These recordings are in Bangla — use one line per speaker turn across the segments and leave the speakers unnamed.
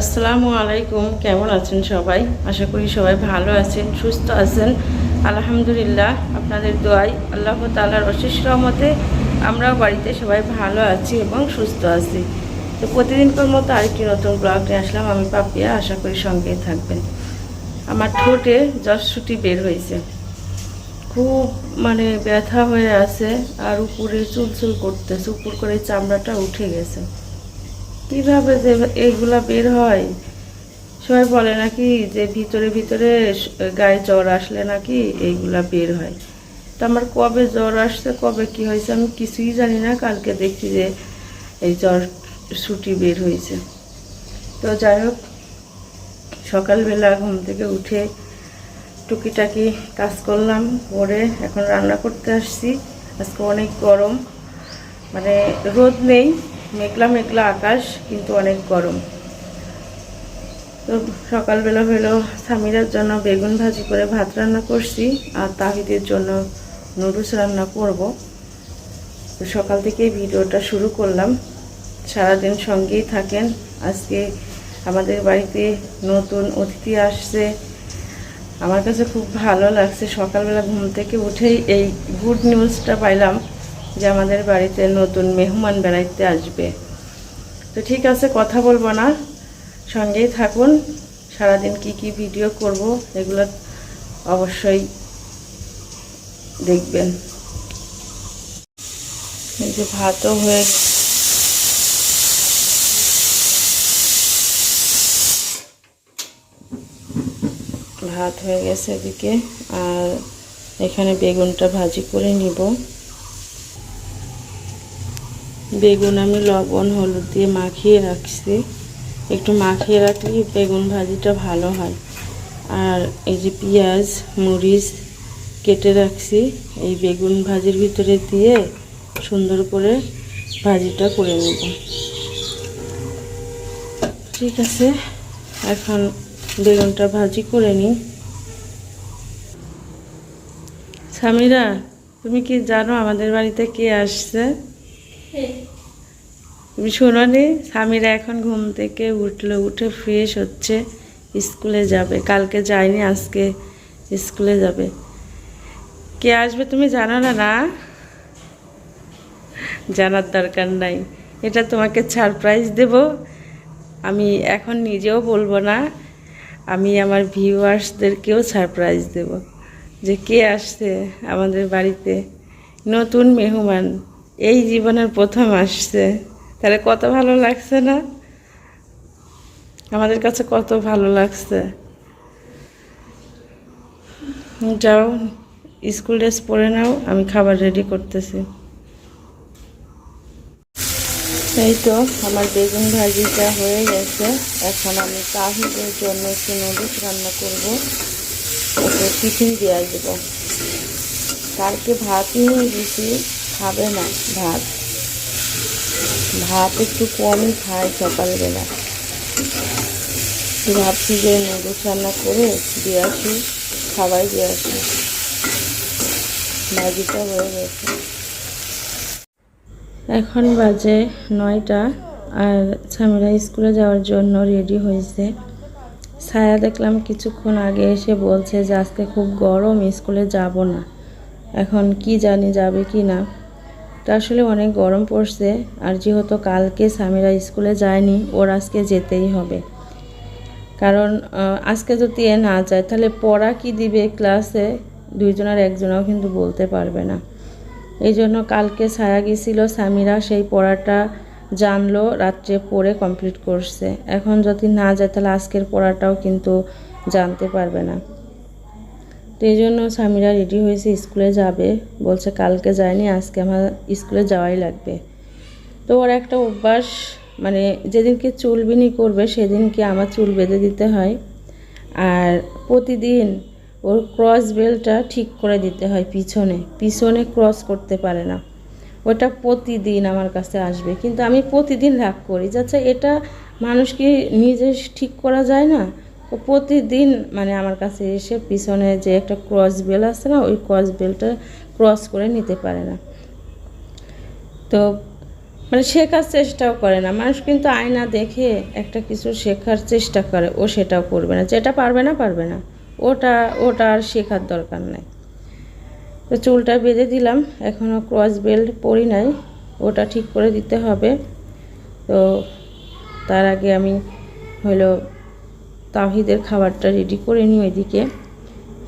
আসসালামু আলাইকুম, কেমন আছেন সবাই? আশা করি সবাই ভালো আছেন, সুস্থ আছেন। আলহামদুলিল্লাহ, আপনাদের দোয়াই আল্লাহ তালার অশেষ রহমতে আমরাও বাড়িতে সবাই ভালো আছি এবং সুস্থ আছি। তো প্রতিদিনকার মতো আরেকটি নতুন ব্লগ আসলাম, আমি পাপিয়া, আশা করি সঙ্গেই থাকবেন। আমার ঠোঁটে জসছুটি বের হয়েছে। খুব মানে ব্যথা হয়ে আছে আর উপরে চুলচুল করতেছে, উপর করে চামড়াটা উঠে গেছে। কীভাবে যে এইগুলা বের হয়? সবাই বলে নাকি যে ভিতরে ভিতরে গায়ে জ্বর আসলে নাকি এইগুলা বের হয়। তো আমার কবে জ্বর আসছে, কবে কি হয়েছে আমি কিছুই জানি না। কালকে দেখছি যে এই জ্বর ছুটি বের হয়েছে। তো যাই হোক, সকালবেলা ঘুম থেকে উঠে টুকিটাকি কাজ করলাম, করে এখন রান্না করতে আসছি। আজকে অনেক গরম মানে রোদ নেই। মেঘলা মেঘলা আকাশ, কিন্তু অনেক গরম। তো সকালবেলা হলো স্বামীরার জন্য বেগুন ভাজি করে ভাত রান্না করছি, আর তাহিদের জন্য নুডলস রান্না করব। তো সকাল থেকেই ভিডিওটা শুরু করলাম। সারাদিন সঙ্গেই থাকেন। আজকে আমাদের বাড়িতে নতুন অতিথি আসছে। আমার কাছে খুব ভালো লাগছে। সকালবেলা ঘুম থেকে উঠেই এই গুড নিউজটা পাইলাম। যে আমাদের বাড়িতে নতুন মেহমান বেড়াইতে আসবে। তো ঠিক আছে, কথা বলব না। সঙ্গেই থাকুন। সারাদিন কি কি ভিডিও করব এগুলো অবশ্যই দেখবেন। এই যে ভাতও হয়ে ভাত হয়ে গেছে এদিকে। আর এখানে বেগুনটা ভাজি করে নিব। বেগুন আমি লবণ, হলুদ দিয়ে মাখিয়ে রাখছি। একটু মাখিয়ে রাখলে বেগুন ভাজিটা ভালো হয়। আর এই যে পেঁয়াজ, মরিচ কেটে রাখছি, এই বেগুন ভাজির ভিতরে দিয়ে সুন্দর করে ভাজিটা করে নেব। ঠিক আছে, এখন বেগুনটা ভাজি করে নিই সামিরা, তুমি কি জানো আমাদের বাড়িতে কে আসছে? তুমি শোনো স্বামীরা এখন ঘুম থেকে উঠল, উঠে ফ্রেশ হচ্ছে, স্কুলে যাবে। কালকে যায়নি, আজকে স্কুলে যাবে। কে আসবে তুমি জানো না না? জানার দরকার নাই। এটা তোমাকে সারপ্রাইজ দেব। আমি এখন নিজেও বলব না, আমি আমার ভিউয়ার্সদেরকেও সারপ্রাইজ দেব যে কে আসছে আমাদের বাড়িতে। নতুন মেহমান। এই জীবনের প্রথম আসছে। তাহলে কত ভালো লাগছে না? আমাদের কাছে কত ভালো লাগছে। যাও, স্কুল ড্রেস পরে নাও, আমি খাবার রেডি করতেছি। এই তো, আমার বেগুন ভাজিটা হয়ে গেছে। এখন আমি তাহিদের জন্য একটু নুডলস রান্না করব। ওকে টিফিন দিয়ে আসব। কালকে ভাত নিয়ে গেছি। খাবে না, ভাত। ভাত একটু কমই খায় সকালবেলা। ভাবছি যে নুডলস রান্না করে দিয়ে আসি খাবার দিয়ে আসি। ভাজিটা হয়ে গেছে। এখন বাজে নয়টা, আর স্বামীরা স্কুলে যাওয়ার জন্য রেডি হয়েছে। ছায়া দেখলাম কিছুক্ষণ আগে এসে বলছে যে, আজকে খুব গরম, স্কুলে যাব না। এখন কি জানি যাবে কি না? তো আসলে অনেক গরম পড়ছে আর যেহেতু কালকে স্বামীরা স্কুলে যায়নি, ওর আজকে যেতেই হবে। কারণ আজকে যদি এ না যায়, তাহলে পড়া কি দিবে ক্লাসে? দুইজনের একজনও কিন্তু বলতে পারবে না। এই জন্য কালকে ছায়া গেছিল স্বামীরা, সেই পড়াটা জানলো, রাত্রে পড়ে কমপ্লিট করছে। এখন যদি না যায়, তাহলে আজকের পড়াটাও কিন্তু জানতে পারবে না। তো এই জন্য স্বামীরা রেডি হয়েছে স্কুলে যাবে। বলছে কালকে যায়নি, আজকে আমার স্কুলে যাওয়াই লাগবে। তো ওর একটা অভ্যাস মানে যেদিনকে চুল বিনি করবে সেদিনকে আমার চুল বেঁধে দিতে হয়। আর প্রতিদিন ওর ক্রস বেলটা ঠিক করে দিতে হয় পিছনে। পিছনে ক্রস করতে পারে না। ওটা প্রতিদিন আমার কাছে আসবে। কিন্তু আমি প্রতিদিন রাগ করি। যাচ্ছে এটা মানুষ কি নিজে ঠিক করা যায় না। ও প্রতিদিন মানে আমার কাছে এসে পিছনে যে একটা ক্রস বেল আছে না, ওই ক্রস বেলটা ক্রস করে নিতে পারে না। তো মানে শেখার চেষ্টাও করে না। মানুষ কিন্তু আয়না দেখে একটা কিছু শেখার চেষ্টা করে, ও সেটাও করবে না। যেটা পারবে না পারবে না। ওটা ওটা আর শেখার দরকার নাই। তো চুলটা বেঁধে দিলাম এখনও ক্রস বেল্ট পরি নাই। ওটা ঠিক করে দিতে হবে। তো তার আগে আমি হলো তাহিদের খাবারটা রেডি করে নিই ওইদিকে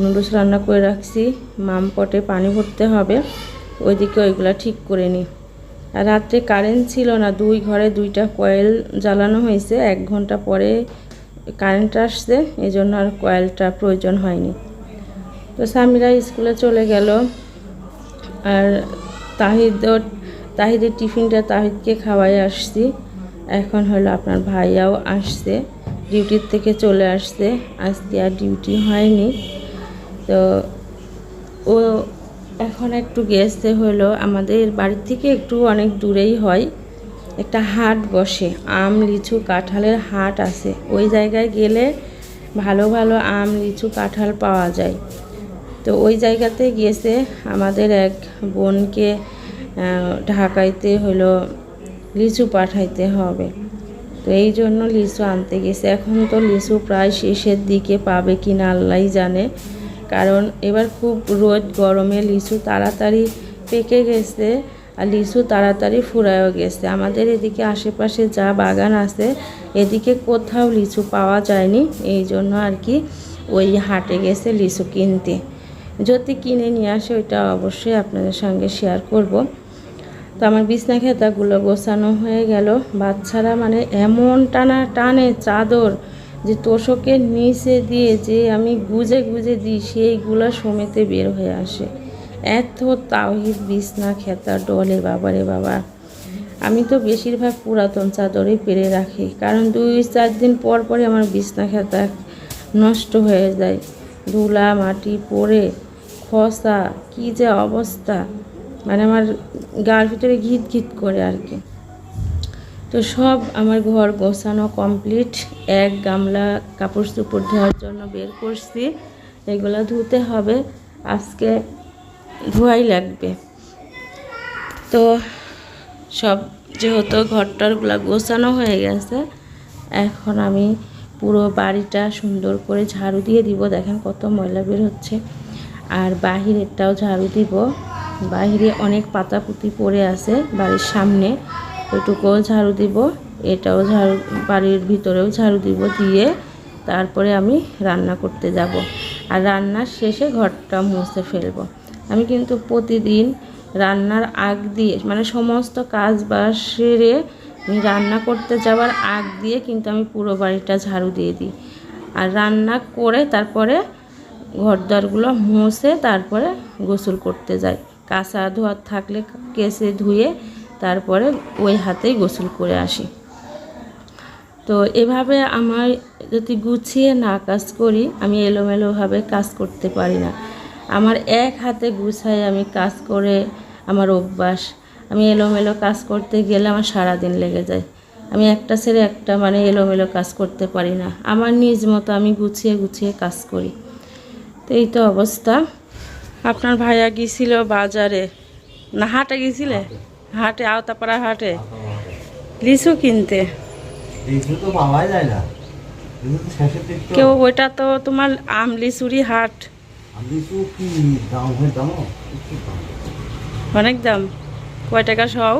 নুডলস রান্না করে রাখছি। মাম পটে পানি ভরতে হবে। ওইদিকে ওইগুলা ঠিক করে নিই আর রাত্রে কারেন্ট ছিল না, দুই ঘরে দুইটা কয়েল জ্বালানো হয়েছে। এক ঘণ্টা পরে কারেন্ট আসছে এই জন্য আর কয়েলটা প্রয়োজন হয়নি। তো স্বামীরা স্কুলে চলে গেল। আর তাহিদ তাহিদের টিফিনটা তাহিদকে খাওয়াই আসছি। এখন হলো আপনার ভাইয়াও আসছে। ডিউটির থেকে চলে আসছে। আজকে আর ডিউটি হয়নি। তো ও এখন একটু গেছে হলো। আমাদের বাড়ির থেকে একটু অনেক দূরেই হয়। একটা হাট বসে, আম, লিচু, কাঁঠালের হাট আছে। ওই জায়গায় গেলে ভালো ভালো আম, লিচু, কাঁঠাল পাওয়া যায়। তো ওই জায়গাতে গিয়েছে আমাদের এক বোনকে ঢাকাইতে হলো, লিচু পাঠাইতে হবে। তো এই জন্য লিচু আনতে গেছে। এখন তো লিচু প্রায় শেষের দিকে পাবে কি না আল্লাহ জানে। কারণ এবার খুব রোদ, গরমে লিচু তাড়াতাড়ি পেকে গেছে আর লিচু তাড়াতাড়ি ফুরায়ও গেছে। আমাদের এদিকে আশেপাশে যা বাগান আছে, এদিকে কোথাও লিচু পাওয়া যায়নি। এই জন্য আর কি ওই হাটে গেছে লিচু কিনতে। যদি কিনে নিয়ে আসে, ওইটা অবশ্যই আপনাদের সঙ্গে শেয়ার করব। তো আমার বিছনা খেতাগুলো গোছানো হয়ে গেল। বাচ্চারা মানে এমন টানা টানে চাদর যে তোষকের নিচে দিয়ে যে আমি গুজে গুজে দিই, সেইগুলো সমেতে বের হয়ে আসে। এত তাওহিদ বিছনা খেতা ডলে, বাবারে বাবা। আমি তো বেশিরভাগ পুরাতন চাদরই পেরে রাখি, কারণ দুই চার দিন পর পরে আমার বিছনা খেতা নষ্ট হয়ে যায়। ধুলা মাটি পড়ে, খসা, কি যে অবস্থা। মানে আমার গার ভিতরে ঘিট ঘিট করে আর কি। তো সব আমার ঘর গোছানো কমপ্লিট এক গামলা কাপড় চোপড় ধোয়ার জন্য বের করছি। এগুলো ধুতে হবে। আজকে ধোয়াই লাগবে। তো সব যেহেতু ঘরটারগুলো গোছানো হয়ে গেছে, এখন আমি পুরো বাড়িটা সুন্দর করে ঝাড়ু দিয়ে দিব। দেখেন কত ময়লা বের হচ্ছে। আর বাহিরেরটাও ঝাড়ু দিব। বাহিরে অনেক পাতা পুঁতি পড়ে আছে বাড়ির সামনে। ওইটুকুও ঝাড়ু দিব, এটাও ঝাড়ু, বাড়ির ভিতরেও ঝাড়ু দিব দিয়ে তারপরে আমি রান্না করতে যাব। আর রান্নার শেষে ঘরটা মুছে ফেলব। আমি কিন্তু প্রতিদিন রান্নার আগ দিয়ে মানে সমস্ত কাজ বাজ সেরে আমি রান্না করতে যাওয়ার আগ দিয়ে কিন্তু আমি পুরো বাড়িটা ঝাড়ু দিয়ে দিই। আর রান্না করে তারপরে ঘরদ্বারগুলো মুছে তারপরে গোসল করতে যাই। কাঁচা ধোয়া থাকলে কেসে ধুয়ে তারপরে ওই হাতেই গোসল করে আসি। তো এভাবে আমার যদি গুছিয়ে না কাজ করি, আমি এলোমেলোভাবে কাজ করতে পারি না। আমার এক হাতে গুছাই আমি কাজ করে আমার অভ্যাস। আমি এলোমেলো কাজ করতে গেলে আমার সারা দিন লেগে যায়। আমি একটা ছেড়ে একটা মানে এলোমেলো কাজ করতে পারি না। আমার নিজ মতো আমি গুছিয়ে গুছিয়ে কাজ করি। তো এই তো অবস্থা। আপনার ভাইয়া গিয়েছিল বাজারে। না হাটে গিয়েছিলে? হাটে। আওতাপাড়া হাটে? লিচু কিনতে। কেউ ওইটা তো তোমার আম লিচুরি হাট। অনেক দাম। কয় টাকা সব?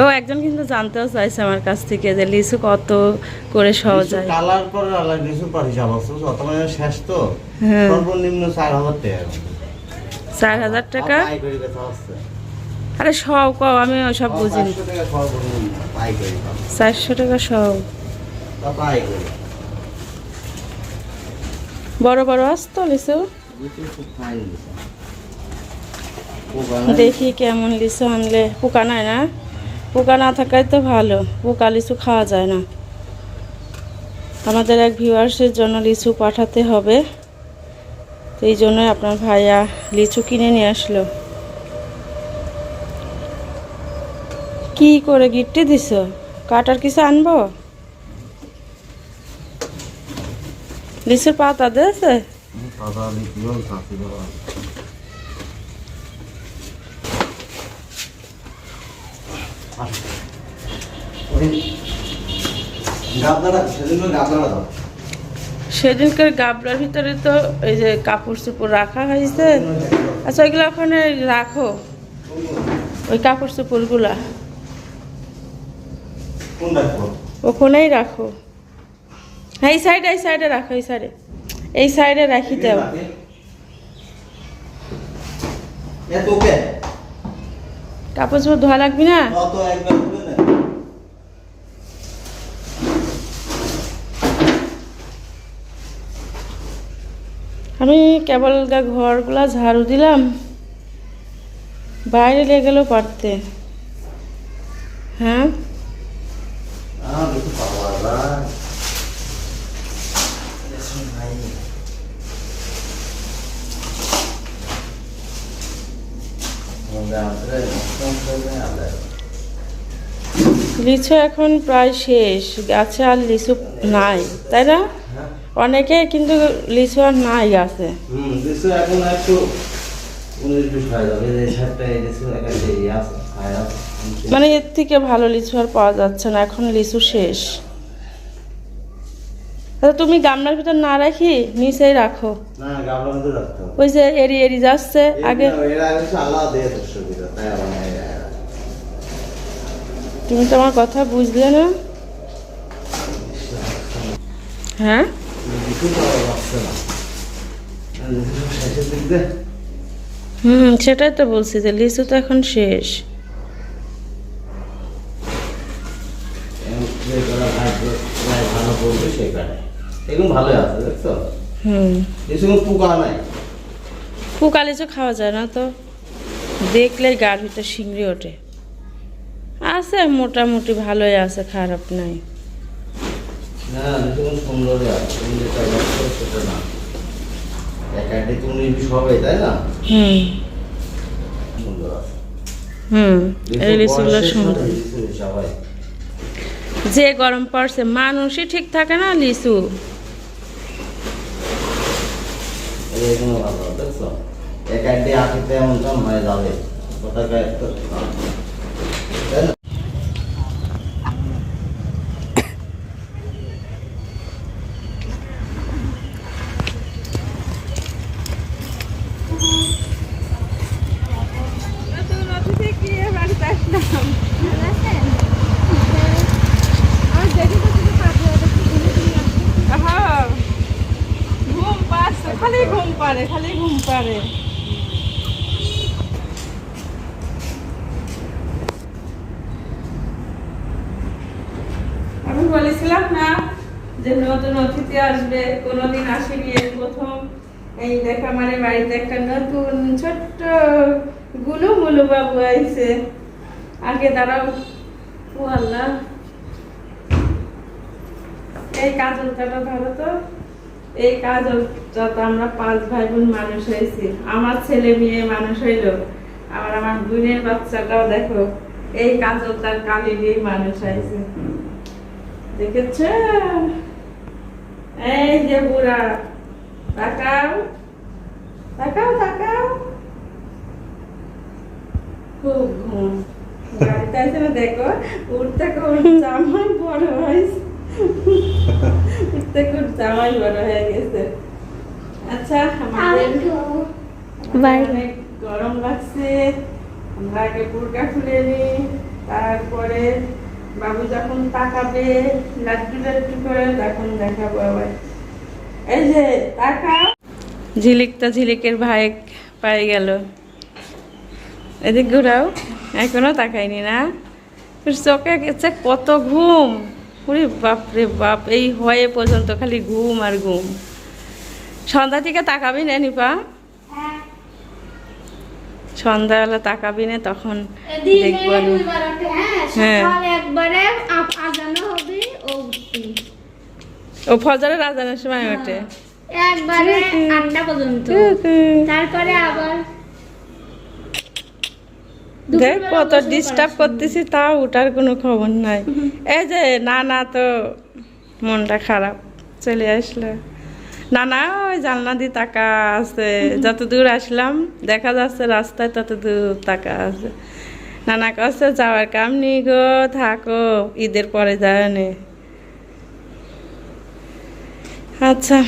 ও একজন কিন্তু জানতেও চাইছে আমার কাছ থেকে যে লিচু কত করে সহ যায়।
কালার পরে লিচু পার যত মানে শেষ তো।
হ্যাঁ।
সর্বনিম্ন চার হাজার টাকা।
চার হাজার টাকা? আরে সব কও আমি ওসব বুঝিনি। চারশো টাকা সব। বড় বড় আসতো লিচু। দেখি কেমন লিচু আনলে। পোকা নাই না? পোকা না থাকাই তো ভালো। পোকা লিচু খাওয়া যায় না। আমাদের এক ভিউয়ার্সের জন্য লিচু পাঠাতে হবে। তো এই জন্যই আপনার ভাইয়া লিচু কিনে নিয়ে আসলো। কি করে গিট্টি দিছ? কাটার কিছু আনব? লিচুর পাতা দিয়েছে?
সেদিন করে গাবলাটা দাও।
সেদিনকার গাবলার ভিতরে তো এই যে কাপড় চোপড় রাখা হয়েছে। আচ্ছা ওইগুলো ওখানে রাখো। ওই কাপড় চোপড়গুলা। ওখানেই রাখো। হ্যাঁ এই সাইডে এই সাইডে রাখো এই সাইডে এই সাইডে রাখি দাও কাপড় চোপড় ধোয়া লাগবি না
কত একবার করে নে
আমি কেবল গা ঘরগুলা ঝাড়ু দিলাম বাইরে লেগে গেলেও পারতে। হ্যাঁ?
ভাই
লিচু এখন প্রায় শেষ গাছে আর লিচু নাই তাই না? অনেকে কিন্তু লিচু আর নাই গাছে
এখন একটু হয়ে আছে
মানে এর থেকে ভালো লিচু আর পাওয়া যাচ্ছে না এখন লিচু শেষ। তাহলে তুমি গামলার ভিতর না রাখি নিচেই রাখো। ওই যে এরি এরি যাচ্ছে আগে। তুমি তো আমার কথা বুঝলে না। হ্যাঁ? হুম, সেটাই তো বলছি যে লিচু তো এখন শেষ।
লিচু
খাওয়া যায় না তো। দেখলে ভিতর শিংড়ি ওঠে। আছে, মোটামুটি ভালোই আছে, খারাপ নাই।
না লিচু কোনো সুন্দরই আছে তুমি যেটা দেখছ সেটা না। একাডে তুমি নিবি তাই না?
হুম।
সুন্দর আছে।
হুম এই সুন্দর।
সবাই।
যে গরম পড়ছে মানুষই ঠিক থাকে না লিচু
এইগুলো ভালো দেখছ? একাডে আটিতে এমন হয়ে যাবে। কথাটা একটু তাই না
ঘুম পাচ্ছে খালি ঘুম পারে, খালি ঘুম পারে। আমি বলেছিলাম না যে নতুন অতিথি আসবে, কোনোদিন আসেনি এই প্রথম। এই দেখা মানে বাড়িতে একটা নতুন ছোট্ট গুলু মুলু বাবু আইছে। আগে দাঁড়াও। ও আল্লাহ। এই কাজলটাটা ধরো তো। এই কাজলটা তো আমরা পাঁচ ভাই বোন মানুষ হয়েছি। আমার ছেলে মেয়ে মানুষ হইল, আবার আমার বোনের বাচ্চাটাও দেখো, এই কাজলটার কালি দিয়ে মানুষ হয়েছে। দেখেছ? এই যে বুড়া, তাকাও তাকাও তাকাও। খুব ঘুম। গাড়িতে আছে না দেখো, উঠতে হয়েছে জামাই বড় হয়ে গেছে আচ্ছা আমাদের আমাদের অনেক গরম লাগছে। আমরা আগে বুরকা খুলে নিই তারপরে বাবু যখন তাকাবে লাড্ডু লাড্ডু করে তখন দেখাবো আবার। এই যে ঝিলিকটা ঝিলিকের ভাই পাই গেল। এদিক ঘুরাও। এখনও তাকাইনি না। চোখে গেছে কত ঘুম। ওরে বাপ রে বাপ এই হয়ে পর্যন্ত খালি ঘুম আর ঘুম। সন্ধ্যা থেকে তাকাবি না নিপা। সন্ধ্যাবেলা তাকাবি না তখন দেখব হ্যাঁ।
হবে ও
ফজরের আজানের সময় ওঠে।
একবারে আটটা পর্যন্ত। তারপরে আবার
দেখ কত ডিস্টার্ব করতেছি তাও ওটার কোনো খবর নাই। এই যে না না তো মনটা খারাপ চলে আসলো। না না ওই জানলা দিয়ে তাকা আছে যত দূর আসলাম দেখা যাচ্ছে রাস্তায় তত দূর তাকা আছে। নানা কষ্ট যাওয়ার কাম নেই গো থাকো ঈদের পরে যায় আচ্ছা।